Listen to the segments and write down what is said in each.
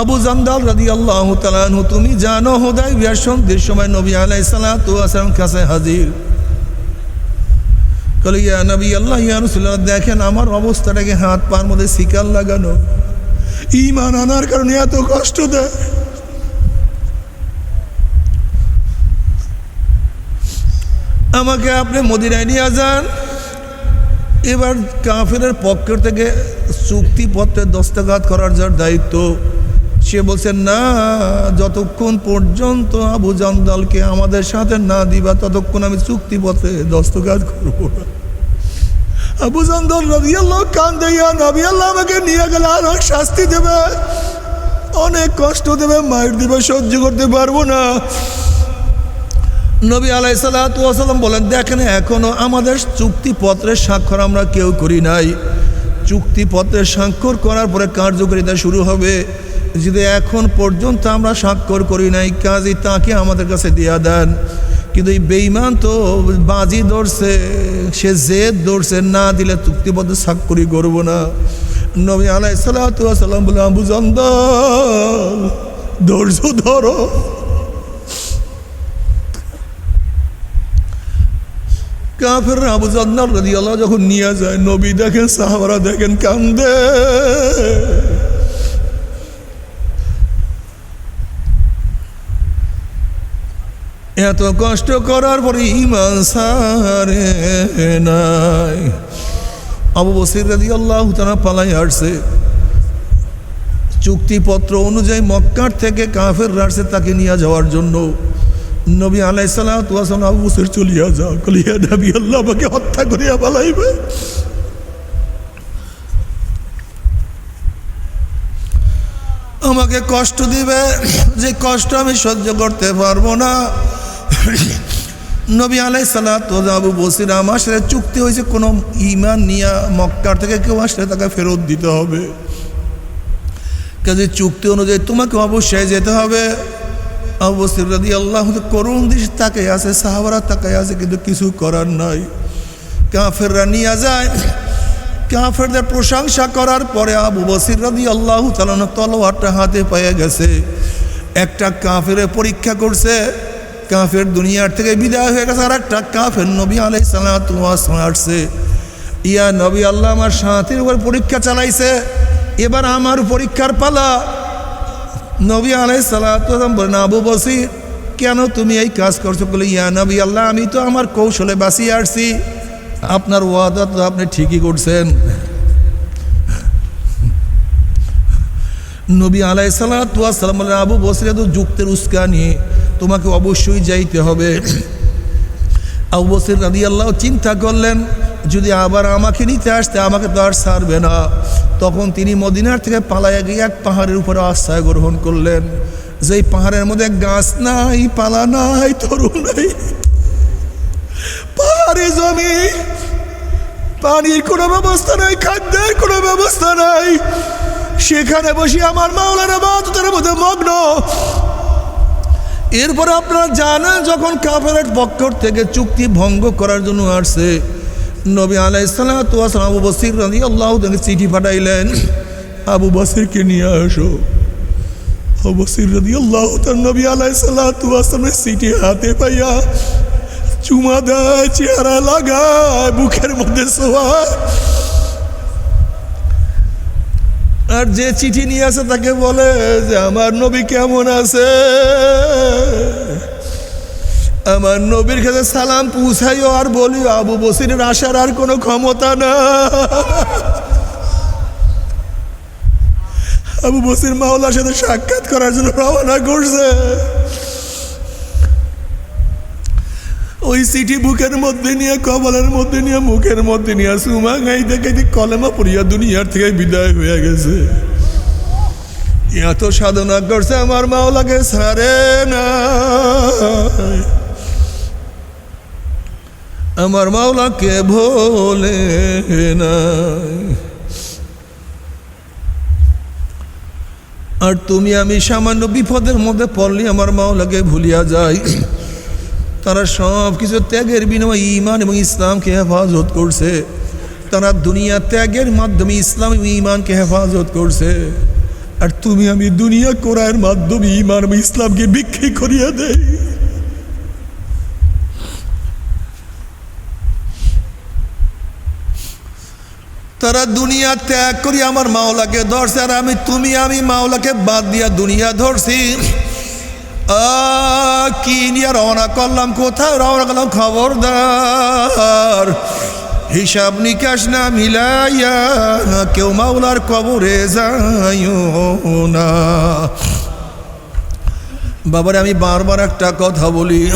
আবু জান্দাল রাদি আল্লাহ তালানহু তুমি জানো হোদাই বিয়ার সন্ধ্যের সময় নবী আলাই সালাম কাছে হাজির? কলে নবী আল্লাহ, ইয়া দেখেন আমার অবস্থাটাকে হাত পার মধ্যে শিকার লাগানো। ইমান আনার কারণে এত কষ্ট দেয়। আমাকে আপনি মদিনায় নিয়ে যান। এবার কাফেরের পক্ষ থেকে চুক্তিপত্রে দস্তখাত করার যার দায়িত্ব। সে বলছে, না, যতক্ষণ পর্যন্ত আবু জান্দালকে আমাদের সাথে না দিবা, ততক্ষণ আমি চুক্তিপত্রে দস্তখাত করব না। আবু জান্দাল রবি আল্লাহ কান দেয়া নবী, আল্লাহ আমাকে নিয়ে গেলে আর শাস্তি দেবে, অনেক কষ্ট দেবে, মায়ের দেবে, সহ্য করতে পারব না। নবী আলাই সাল্লাম বলেন, দেখেন, এখনও আমাদের চুক্তিপত্রের স্বাক্ষর আমরা কেউ করি নাই। চুক্তিপত্রের স্বাক্ষর করার পরে কার্যকারিতা শুরু হবে। যদি এখন পর্যন্ত আমরা স্বাক্ষর করি নাই, কাজী তাকে আমাদের কাছে দেয়া দেন। কিন্তু এই বেইমান তো বাজি ধরছে, সে জেদ ধরছে, না দিলে চুক্তিবদ্ধ স্বাক্ষরই করব না। নবী আলাই সাল্লাম বলে আবু জন্দাল, ধৈর্য ধরো। কাফের আবু জান্নার রাজি আল্লাহ যখন নিয়ে যায়, নবী দেখেন, সাহাবারা দেখেন, কান্দে। এত কষ্ট করার পরে ইমান সারে নাই। আবু বসির রাজি আল্লাহ তারা পালাই আসছে। চুক্তিপত্র অনুযায়ী মক্কার থেকে কাফের রাসে তাকে নিয়ে যাওয়ার জন্য। নবী আলাই সালাম আবু বসের চলিয়া যাও কলিয়া নবী, আল্লাহ আমাকে হত্যা করিয়া পালাইবে আমাকে কষ্ট দিবে, যে কষ্ট আমি সহ্য করতে পারব না। নবী আলাই সালাত বসির আমার সাথে চুক্তি হয়েছে কোনো ইমান নিয়া মক্কার থেকে কেউ আসলে তাকে ফেরত দিতে হবে। কাজে চুক্তি অনুযায়ী তোমাকে অবশ্যই যেতে হবে। অবস্থির রাদি আল্লাহ করুণ দিস তাকে আছে, সাহাবারা তাকে আছে, কিন্তু কিছু করার নাই। কাফেররা নিয়ে যায়। কাফেরদের প্রশংসা করার পরে আবু বসির রাদি আল্লাহ চালানো তলোয়ারটা হাতে পেয়ে গেছে। একটা কাফের পরীক্ষা করছে কাফের দুনিয়ার থেকে বিদায় হয়ে গেছে। আর একটা কাফের নবী আলাই সালাম আসছে। ইয়া নবী, আল্লাহ আমার সাথীর উপর পরীক্ষা চালাইছে। এবার আমার পরীক্ষার পালা। নবী আলাই সালাম বলেন আবু বসির, কেন তুমি এই কাজ করছ? বলে, ইয়া নবী, আল্লাহ, আমি তো আমার কৌশলে বাঁচিয়ে আসছি। আপনার ওয়াদা তো আপনি ঠিকই করছেন। নবী আলাই সালাম বলেন আবু বসির তো যুক্তের উস্কা নিয়ে তোমাকে অবশ্যই যাইতে হবে। আবু বসির রাদি আল্লাহ চিন্তা করলেন, যদি আবার আমাকে নিতে আসতে, আমাকে তো আর ছাড়বে না। তখন তিনি মদিনার থেকে পালাইয়া গিয়ে এক পাহাড়ের উপরে আশ্রয় গ্রহণ করলেন। যেই পাহাড়ের মধ্যে গাছ নাই, পালা নাই, তরু নাই, পাহাড়ি জমি, পানির কোনো ব্যবস্থা নাই, খাদ্যের কোনো ব্যবস্থা নাই। সেখানে বসে আমার মাওলানা বাদতের মধ্যে মগ্ন এরপরে আপনারা জানেন যখন কাফেরের পক্ষ থেকে চুক্তি ভঙ্গ করার জন্য আসছে, নবী আলাই সালাম আবু বসির রাজি আল্লাহ তাকে চিঠি পাঠাইলেন, আবু বসিরকে নিয়ে আসো। আবু বসির রাজি আল্লাহ তার নবী আলাই সালামের চিঠি হাতে পাইয়া চুমা দেয় চেহারা লাগায়, বুকের মধ্যে শোয়ায় আর যে চিঠি নিয়ে আসে তাকে বলে যে, আমার নবী কেমন আছে? আমার নবীর কাছে সালাম পৌঁছাইও আর বলিও, আবু বসিরের আসার আর কোনো ক্ষমতা না। আবু বসির মাওলার সাথে সাক্ষাৎ করার জন্য রওনা করছে। ওই চিঠি বুকের মধ্যে নিয়ে কবলের মধ্যে নিয়ে, মুখের মধ্যে নিয়ে, সুমা গাইতে গাইতে কলেমা পড়িয়া দুনিয়ার থেকে বিদায় হয়ে গেছে। এত সাধনা করছে আমার মাওলাকে সারে না। আমার মাওলাকে ভোলে নাই। আর তুমি আমি সামান্য বিপদের মধ্যে পড়লে আমার মাওলাকে ভুলিয়া যাই। তারা সব কিছু ত্যাগের বিনিময়ে ইমান এবং ইসলামকে হেফাজত করছে। তারা দুনিয়া ত্যাগের মাধ্যমে ইসলাম এবং ইমানকে হেফাজত করছে। আর তুমি আমি দুনিয়া কোরআনের মাধ্যমে ইমান আমি ইসলামকে বিক্রি করিয়া দেই। তারা দুনিয়া ত্যাগ করি আমার মাওলাকে ধরছে, আর আমি, তুমি আমি মাওলাকে বাদ দিয়া দুনিয়া ধরছি। কি নিয়ে রওনা করলাম? কোথায় রওনা করলাম? খবরদার। হিসাব নিকাশ না মিলাইয়া কেউ মাওলার কবরে যাইও না। বাবারে, আমি বারবার একটা কথা বলি।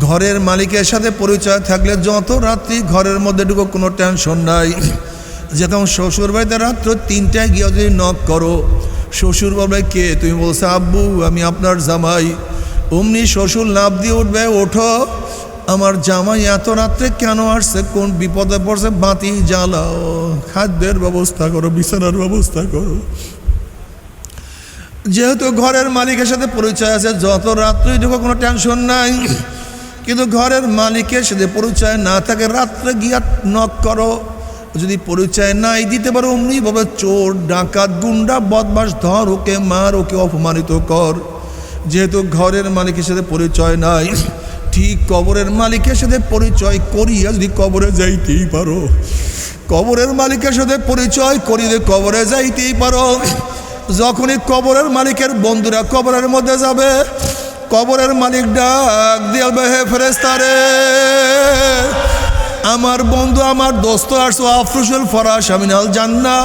ঘরের মালিকের সাথে পরিচয় থাকলে যত রাত্রি ঘরের মধ্যে ঢুকো, কোনো টেনশন নাই। যখন শ্বশুর বাড়িতে রাত্র তিনটায় গিয়ে যদি নখ করো শ্বশুর বাবাই কে? তুমি বলছো, আব্বু, আমি আপনার জামাই। অমনি শ্বশুর লাভ দিয়ে উঠবে, ওঠো। আমার জামাই এত রাত্রে কেন আসছে? কোন বিপদে পড়ছে? বাতি জ্বালাও। খাদ্যের ব্যবস্থা করো, বিছানার ব্যবস্থা করো। যেহেতু ঘরের মালিকের সাথে পরিচয় আছে, যত রাত্রি ঢুকো, কোনো টেনশন নাই। কিন্তু ঘরের মালিকের সাথে পরিচয় না থাকে, রাত্রে গিয়া নক করো। যদি পরিচয় নাই দিতে পারো, অমনি ভাবে চোর, ডাকাত, গুন্ডা বদমাস ধর ওকে মার ওকে অপমানিত কর। যেহেতু ঘরের মালিকের সাথে পরিচয় নাই, ঠিক কবরের মালিকের সাথে পরিচয় করিয়া যদি কবরে যাইতেই পারো, কবরের মালিকের সাথে পরিচয় করিয়ে কবরে যাইতেই পারো। যখনই কবরের মালিকের বন্ধুরা কবরের মধ্যে যাবে, কবরের মালিক ডাক দিয়াবে হে ফেরেস্তারে আমার বন্ধু, আমার দোস্ত আসো আফরুসুল ফরাস মিনাল জান্না,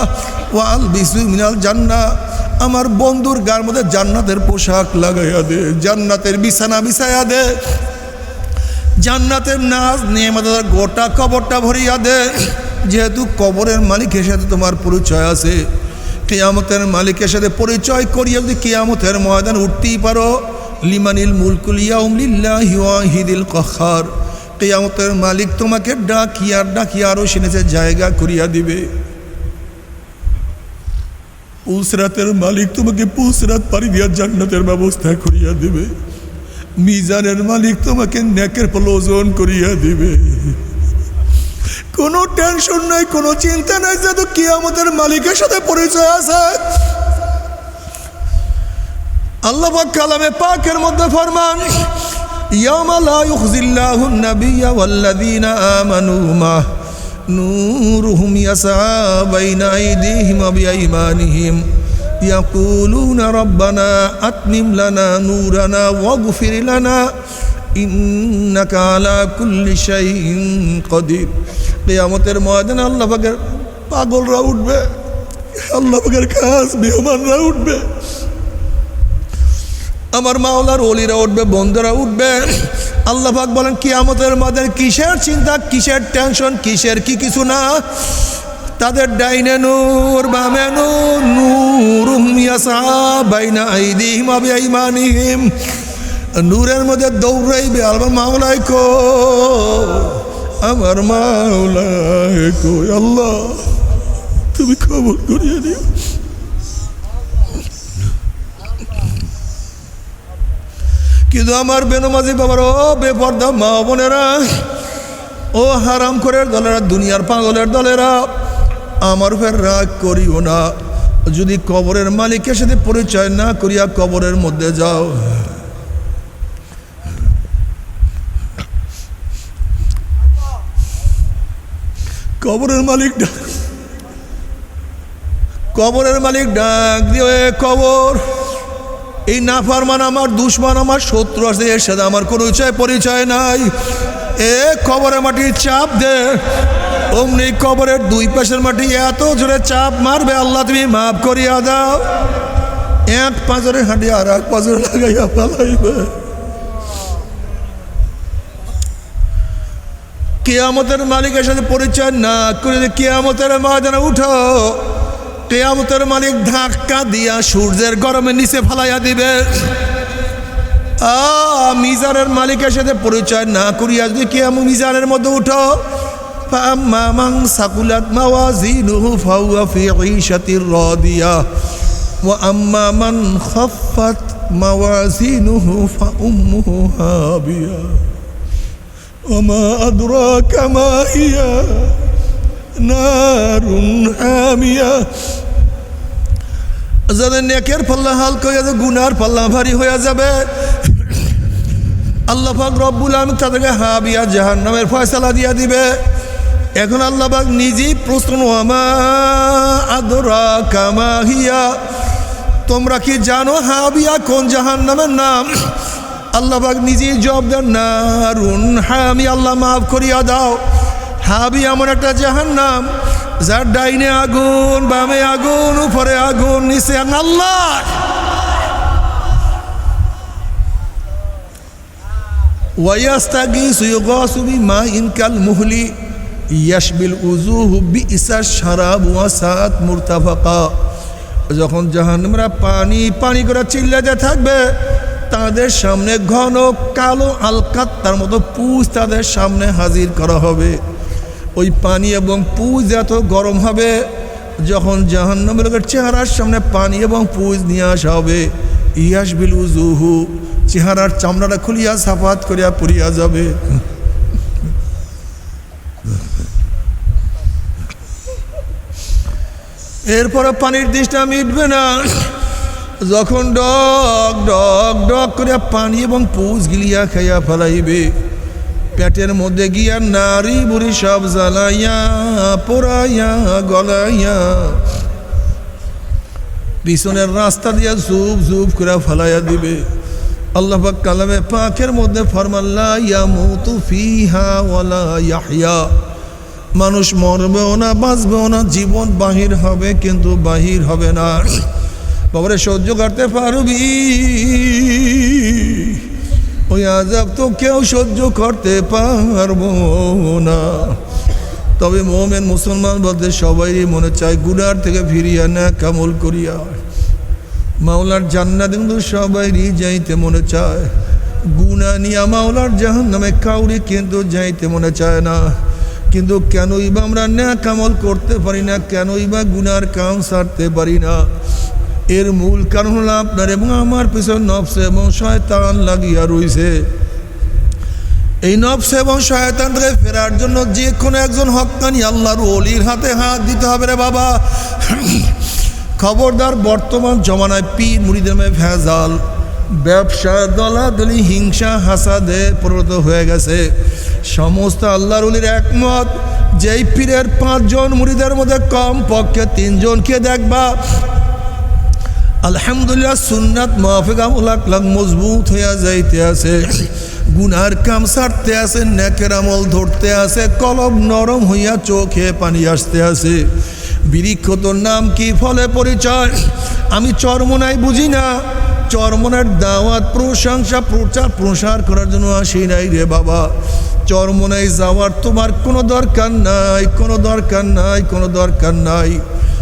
ওয়াল বিসু মিনাল জান্না। আমার বন্ধুর গার মধ্যে জান্নাতের পোশাক লাগাইয়া দে, জান্নাতের বিছানা বিছাইয়া দে। জান্নাতের নাচ নিয়মতার গোটা কবরটা ভরিয়া দে। যেহেতু কবরের মালিকের সাথে তোমার পরিচয় আছে, কেয়ামতের মালিকের সাথে পরিচয় করিয়া যদি কেয়ামতের ময়দান উঠতেই পারো, লিমানিল মুলকুলিয়া উমলিল্লাহি ওয়াহিদিল কখার কেয়ামতের মালিক তোমাকে ডাকিয়া ডাকিয়া আরও সেনেছে জায়গা করিয়া দিবে। পুলসরাতের মালিক তোমাকে পুলসরাত পারি দিয়া জান্নাতের ব্যবস্থা করিয়া দিবে। মিজানের মালিক তোমাকে নেকের ওজন করিয়া দিবে। কোনো টেনশন নাই, কোনো চিন্তা নাই যেহেতু কি আমাদের মালিকের সাথে পরিচয় আছে। আল্লাহ কালামে পাকের মধ্যে ফরমান ইয়ামা লা ইউখজিল্লাহু নাবিয়্যা ওয়াল্লাযীনা আমানু মা নূরুহুম ইয়াসআ বাইনা আইদিহিম ওয়া বিআইমানিহিম يقولون ربنا أتمم لنا نورنا واغفر لنا إنك على كل شيء قدير কিয়ামতের ময়দানে আল্লাহ পাকের পাগলরা উঠবে আল্লাহ পাকের খাস মেহমানরা উঠবে আমার মাওলার ওলিরা উঠবে, বন্ধুরা উঠবে। আল্লাহ পাক বলেন, কিয়ামতের মধ্যে কিসের চিন্তা, কিসের টেনশন, কিসের কি কিছু না? তাদের ডাইনে নূর, বামে নূর, নূরুম বাইনা নূরের মধ্যে দৌড়াইবে আমার মাওলাই কো, আমার মাওলাই কো, আল্লাহ, তুমি খবর করিয়ে দিও। কিন্তু আমার বেনমাজি বাবার, ও বেপর্দা মা বোনেরা, ও হারাম করে দলেরা, দুনিয়ার পাগলের দলেরা, আমার উপর রাগ করিও না। যদি কবরের মালিকের সাথে পরিচয় না করিয়া কবরের মধ্যে যাও। কবরের মালিক ডাক, কবরের মালিক ডাক এ কবর এই নাফারমান আমার, দুশ্মন আমার, শত্রু আছে এর সাথে আমার কোনো পরিচয় পরিচয় নাই। এ কবরের মাটির চাপ দে। অমনি কবরের দুই পাশের মাটি এত জোরে চাপ মারবে, আল্লাহ তুমি মাফ করিয়া দাও। এক পাঁচরে হাঁটি আর এক পাঁচরে লাগাইয়া পালাইবে কেয়ামতের মালিকের সাথে পরিচয় না করে কেয়ামতের ময়দানে উঠো। কেয়ামতের মালিক ধাক্কা দিয়া সূর্যের গরমে নিচে ফালাইয়া দিবে। মিজানের মালিকের সাথে পরিচয় না করিয়া যদি কেয়াম মিজারের মধ্যে উঠো। মামাং মাওয়াজিনুহু ফি ফা হাবিয়া। نار حامية যাদের নেকের পাল্লা হালকা হয়ে যাবে গুনার পাল্লা ভারী হয়ে যাবে আল্লাহ পাক রব্বুল আলম তাদেরকে হাবিয়া জাহান নামের ফয়সালা দিয়া দিবে এখন আল্লাহ পাক নিজেই প্রশ্ন আমা আদরা কামা হিয়া তোমরা কি জানো হাবিয়া কোন জাহান নামের নাম আল্লাহ পাক নিজেই জবাব দেন নারুন হ্যাঁ আমি আল্লাহ মাফ করিয়া দাও হাবি এমন একটা জাহান নাম যার ডাইনে আগুন, বামে আগুন, উপরে আগুন, নিচে। আল্লাহ মুহলি, ইয়াশবিল উজুহু বিইসা শারাব ওয়া সাত মুরতাফাকা যখন জাহান্নামরা পানি পানি করে চিল্লাতে থাকবে, তাদের সামনে ঘন কালো আলকাত্তার মতো পুজ তাদের সামনে হাজির করা হবে ওই পানি এবং পুজ এত গরম হবে যখন জাহান্নামের লোকের চেহারার সামনে পানি এবং পুজ নিয়ে আসা হবে। ইয়াস বিল উজুহু চেহারার চামড়াটা খুলিয়া সাফাত করিয়া পড়িয়া যাবে। এরপরে পানির দৃষ্টা মিটবে না। যখন ডক ডক ডক করিয়া পানি এবং পুজ গিলিয়া খাইয়া ফেলাইবে। পেটের মধ্যে গিয়া নারী বুড়ি সব জ্বালাইয়া, পোড়াইয়া, গলাইয়া, পিছনের রাস্তা দিয়া জুব জুব করে ফেলাইয়া দিবে। আল্লাহ কালামে পাকের মধ্যে ফরমাল্লা ইয়াহইয়া। মানুষ মরবেও না, বাঁচবেও না, জীবন বাহির হবে কিন্তু বাহির হবে না। বাবারে সহ্য করতে পারবি? ওই আজাব তো কেউ সহ্য করতে পারব না। তবে মোমেন মুসলমান বলতে সবাই মনে চায়, গুনার থেকে ফিরিয়া না, কামল করিয়া। মাওলার জান্নাত কিন্তু সবাইরই যাইতে মনে চায়। গুনা নিয়া মাওলার জাহান নামে কাউরি কিন্তু যাইতে মনে চায় না। কিন্তু কেনই বা আমরা ন্যা কামল করতে পারি না, কেনই বা গুনার কাম সারতে পারি না। এর মূল কারণ হলো আপনার এবং আমার পিছনে নফস এবং শয়তান লাগিয়া রইছে। এই নফস এবং শয়তান থেকে ফেরার জন্য যে কোনো একজন হক্কানি আল্লাহর অলির হাতে হাত দিতে হবে রে বাবা। খবরদার বর্তমান জমানায় পীর মুড়িদের ভেজাল ব্যবসা দলাদলি, হিংসা, হাসাদে পরিণত হয়ে গেছে। সমস্ত আল্লাহর অলির একমত, যেই পীরের পাঁচজন মুড়িদের মধ্যে কম পক্ষে তিনজনকে দেখবা আলহামদুলিল্লাহ সুন্নাত মাফিক আমল আকলাক মজবুত হইয়া যাইতে আছে। গুনার কাম সারতে আছে, নেকের আমল ধরতে আছে, কলম নরম হইয়া চোখে পানি আসতে আছে। বৃক্ষ তোর নাম কি ফলে পরিচয়? আমি চরমনাই বুঝি না। চরমনার দাওয়াত, প্রশংসা, প্রচার, প্রসার করার জন্য আসি নাই রে বাবা। চরমনাই যাওয়ার তোমার কোনো দরকার নাই, কোনো দরকার নাই, কোনো দরকার নাই।